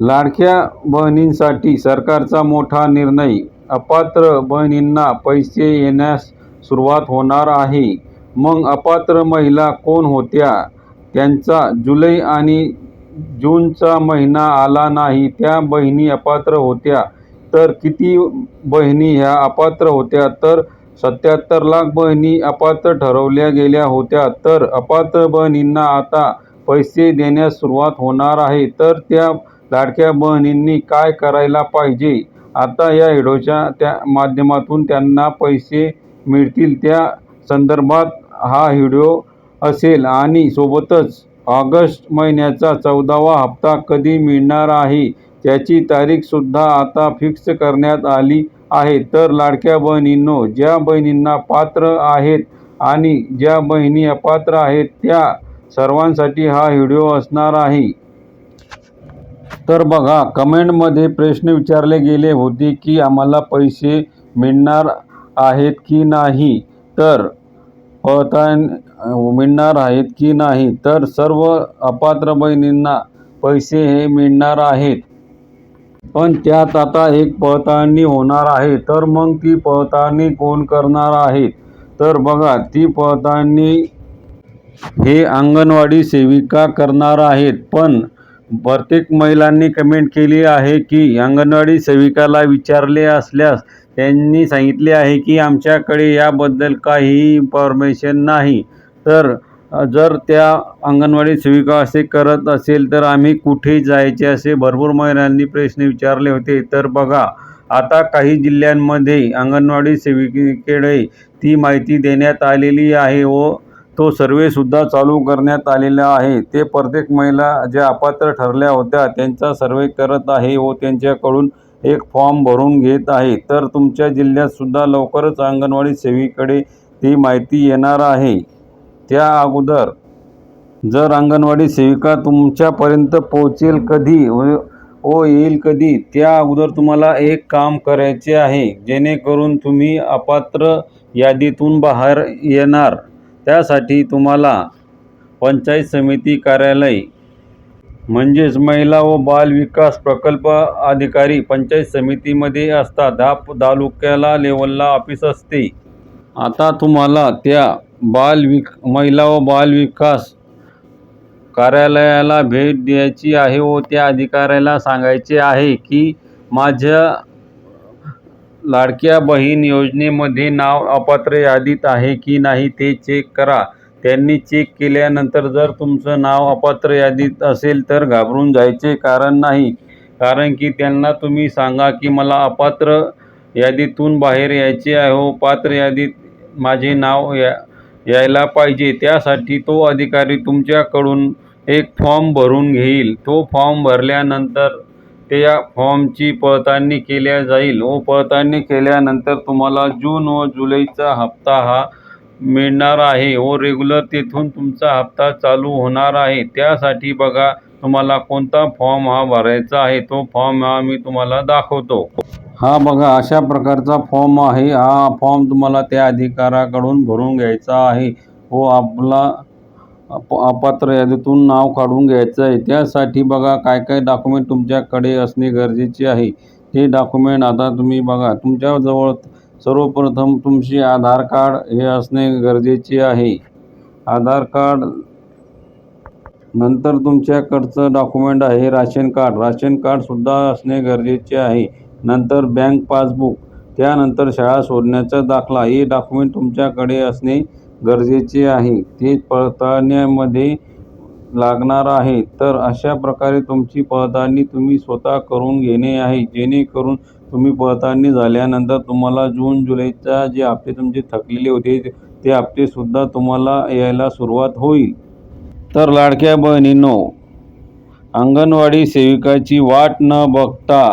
लाडक्या बहिणींसाठी सरकारचा मोठा निर्णय. अपात्र बहिणींना पैसे येण्यास सुरुवात होणार आहे. मग अपात्र महिला कोण होत्या? ज्यांचा जुलै आणि जूनचा महिना आला नाही. त्या बहिणी अपात्र होत्या. तर किती बहिणी ह्या अपात्र होत्या? तर सत्याहत्तर लाख बहिणी अपात्र ठरवल्या गेल्या होत्या. तर अपात्र बहिणींना आता पैसे देण्यास सुरुवात होणार आहे. तर त्या लाडक्या बहिणींनी काय करायला पाहिजे? आता या व्हिडिओच्या त्या माध्यमातून त्यांना पैसे मिळतील त्या संदर्भात हा व्हिडिओ असेल आणि सोबतच ऑगस्ट महिन्याचा चौदावा हप्ता कधी मिळणार आहे त्याची तारीखसुद्धा आता फिक्स करण्यात आली आहे. तर लाडक्या बहिणींनो ज्या बहिणींना पात्र आहेत आणि ज्या बहिणी अपात्र आहेत त्या सर्वांसाठी हा व्हिडिओ असणार आहे. तर बघा कमेंटमध्ये प्रश्न विचारले गेले होते की आम्हाला पैसे मिळणार आहेत की नाही? तर पळतान मिळणार आहेत की नाही? तर सर्व अपात्र बहिणींना पैसे हे मिळणार आहेत. पण त्यात आता एक पळताळणी होणार आहे. तर मग ती पळताळणी कोण करणार आहे? तर बघा ती पळताळणी हे अंगणवाडी सेविका करणार आहेत. पण प्रत्येक महिलांनी कमेंट केली आहे की अंगणवाडी सेविकाला विचारले असल्यास त्यांनी सांगितले आहे की आमच्याकडे याबद्दल काहीही इन्फॉर्मेशन नाही. तर जर त्या अंगणवाडी सेविका असे करत असेल तर आम्ही कुठे जायचे असे भरपूर महिलांनी प्रश्न विचारले होते. तर बघा आता काही जिल्ह्यांमध्ये अंगणवाडी सेविकेकडे ती माहिती देण्यात आलेली आहे व तो सर्वेसुद्धा चालू करण्यात आलेला आहे. ते प्रत्येक महिला ज्या अपात्र ठरल्या होत्या त्यांचा सर्वे करत आहे व त्यांच्याकडून एक फॉर्म भरून घेत आहे. तर तुमच्या जिल्ह्यातसुद्धा लवकरच अंगणवाडी सेवेकडे ती माहिती येणार आहे. त्या अगोदर जर अंगणवाडी सेविका तुमच्यापर्यंत पोहोचेल कधी व व येईल कधी त्या अगोदर तुम्हाला एक काम करायचे आहे. जेणेकरून तुम्ही अपात्र यादीतून बाहेर येणार. त्यासाठी तुम्हाला पंचायत समिती कार्यालय म्हणजेच महिला व बाल विकास प्रकल्प अधिकारी पंचायत समितीमध्ये असतात. हा तालुक्याला लेवलला ऑफिस असते. आता तुम्हाला त्या बाल विक महिला व बाल विकास कार्यालयाला भेट द्यायची आहे व त्या अधिकाऱ्याला सांगायचे आहे की माझ्या लाडक्या बहीण योजनेमध्ये नाव अपात्र यादीत आहे की नाही ते चेक करा. त्यांनी चेक केल्यानंतर जर तुमचं नाव अपात्र यादीत असेल तर घाबरून जायचे कारण नाही. कारण की त्यांना तुम्ही सांगा की मला अपात्र यादीतून बाहेर यायचे आहे. हो पात्र यादीत माझे नाव या यायला पाहिजे. त्यासाठी तो अधिकारी तुमच्याकडून एक फॉर्म भरून घेईल. तो फॉर्म भरल्यानंतर त्या फॉर्मची पडताळणी केल्या जाईल. व पडताळणी केल्यानंतर तुम्हाला जून व जुलैचा हप्ता हा मिळणार आहे. व रेग्युलर तिथून तुमचा हप्ता चालू होणार आहे. त्यासाठी बघा तुम्हाला कोणता फॉर्म हा भरायचा आहे. तो फॉर्म हा मी तुम्हाला दाखवतो. हा बघा अशा प्रकारचा फॉर्म आहे. हा फॉर्म तुम्हाला त्या अधिकाऱ्याकडून भरून घ्यायचा आहे. व आपला अप अपात्र यादीतून नाव काढून घ्यायचं आहे. त्यासाठी बघा काय काय डॉक्युमेंट तुमच्याकडे असणे गरजेचे आहे. हे डॉक्युमेंट आता तुम्ही बघा. तुमच्याजवळ सर्वप्रथम तुमचे आधार कार्ड हे असणे गरजेचे आहे. आधार कार्ड नंतर तुमच्याकडचं डॉक्युमेंट आहे राशन कार्ड. राशन कार्डसुद्धा असणे गरजेचे आहे. नंतर बँक पासबुक त्यानंतर शाळा सोडण्याचा दाखला. हे डॉक्युमेंट तुमच्याकडे असणे गरजेचे आहे. ते पडताळण्यामध्ये लागणार आहे. तर अशा प्रकारे तुमची पडताळणी तुम्ही स्वतः करून घेणे आहे. जेणेकरून तुम्ही पडताळणी झाल्यानंतर तुम्हाला जून जुलैचा जे हप्ते तुमचे थकलेले होते ते हप्तेसुद्धा तुम्हाला यायला सुरुवात होईल. तर लाडक्या बहिणींनो अंगणवाडी सेविकाची वाट न बघता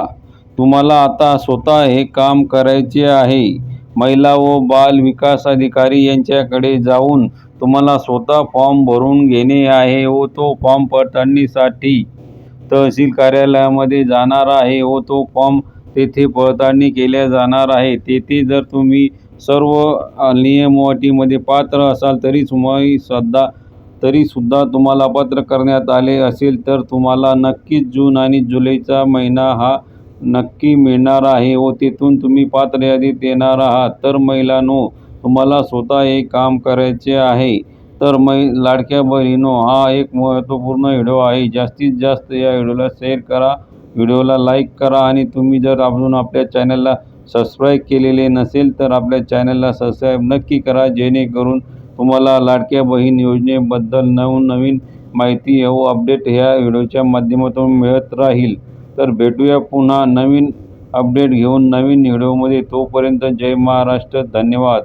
तुम्हाला आता स्वतः हे काम करायचे आहे. महिला व बाल विकास अधिकारी यांच्याकडे जाऊन तुम्हाला स्वतः फॉर्म भरून घेणे आहे व तो फॉर्म पडताळणीसाठी तहसील कार्यालयामध्ये जाणार आहे व तो फॉर्म तेथे पडताळणी केल्या जाणार आहे. तेथे जर तुम्ही सर्व नियम अटीमध्ये पात्र असाल तरी तुम्ही सध्या तरीसुद्धा तुम्हाला पात्र करण्यात आले असेल तर तुम्हाला नक्कीच जून आणि जुलैचा महिना हा नक्की मिळणार आहे व तिथून तुम्ही पात्र यादीत येणार आहात. तर महिलांनो तुम्हाला स्वतः हे काम करायचे आहे. तर मै लाडक्या बहिणीनो हा एक महत्त्वपूर्ण व्हिडिओ आहे. जास्तीत जास्त या व्हिडिओला शेअर करा. व्हिडिओला लाईक करा आणि तुम्ही जर अजून आपल्या चॅनलला सबस्क्राईब केलेले नसेल तर आपल्या चॅनलला सबस्क्राईब नक्की करा. जेणेकरून तुम्हाला लाडक्या बहीण योजनेबद्दल नवनवीन माहिती व अपडेट ह्या व्हिडिओच्या माध्यमातून मिळत राहील. तर भेटूया पुन्हा नवीन अपडेट घेऊन नवीन व्हिडिओमध्ये तोपर्यंत जय महाराष्ट्र. धन्यवाद.